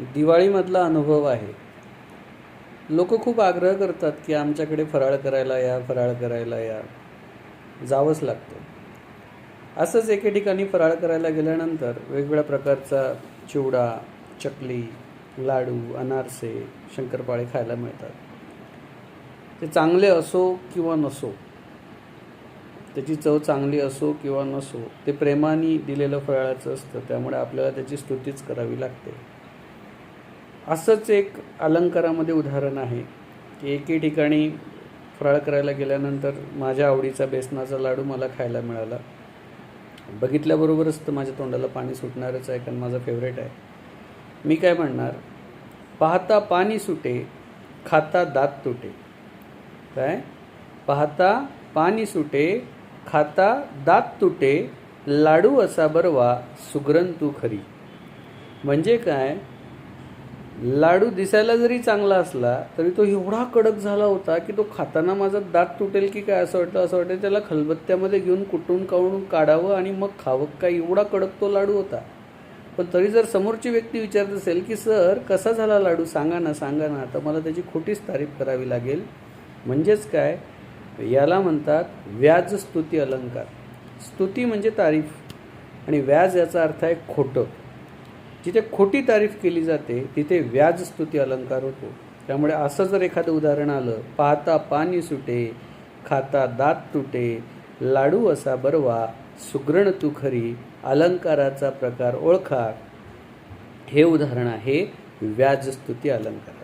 दिवाळीमधला अनुभव आहे. लोक खूप आग्रह करतात की आमच्याकडे फराळ करायला या फराळ करायला या. जावंच लागतं. असंच एके ठिकाणी फराळ करायला गेल्यानंतर वेगवेगळ्या प्रकारचा चिवडा चकली लाडू अनारसे शंकरपाळे खायला मिळतात. ते चांगले असो किंवा नसो त्याची चव चांगली असो किंवा नसो ते प्रेमाने दिलेलं फराळाचं असतं त्यामुळे आपल्याला त्याची स्तुतीच करावी लागते. असंच एक अलंकारामध्ये उदाहरण आहे की एके ठिकाणी फराळ करायला गेल्यानंतर माझ्या आवडीचा बेसनाचा लाडू मला खायला मिळाला. बघितल्याबरोबरच तर माझ्या तोंडाला पाणी सुटणारच आहे कारण माझा फेवरेट आहे. मी काय म्हणणार? पाहता पाणी सुटे खाता दात तुटे. काय? पाहता पाणी सुटे खाता दात तुटे लाडू असा बरवा सुग्रण तू खरी. म्हणजे काय? लाडू दिसायला जरी चांगला असला तरी तो एवढा कडक झाला होता की तो खाताना माझा दात तुटेल की काय असं वाटतं असं वाटतं त्याला खलबत्त्यामध्ये घेऊन कुटून काढून काढावं आणि मग खावं. काय एवढा कडक तो लाडू होता. पण तरी जर समोरची व्यक्ती विचारत असेल की सर कसा झाला लाडू? सांगा ना सांगा ना. तर मला त्याची खोटीच तारीफ करावी लागेल. म्हणजेच काय? याला म्हणतात व्याज स्तुती अलंकार. स्तुती म्हणजे तारीफ. आणि व्याज याचा अर्थ आहे खोटं. जिथे खोटी तारीफ केली जाते तिथे व्याज स्तुती अलंकार होतो. त्यामुळे असं जर एखादं उदाहरण आलं पाहता पाणी सुटे खाता दात तुटे लाडू असा बरवा सुग्रण तू खरी अलंकाराचा प्रकार ओळखा. हे उदाहरण आहे व्याजस्तुती अलंकार.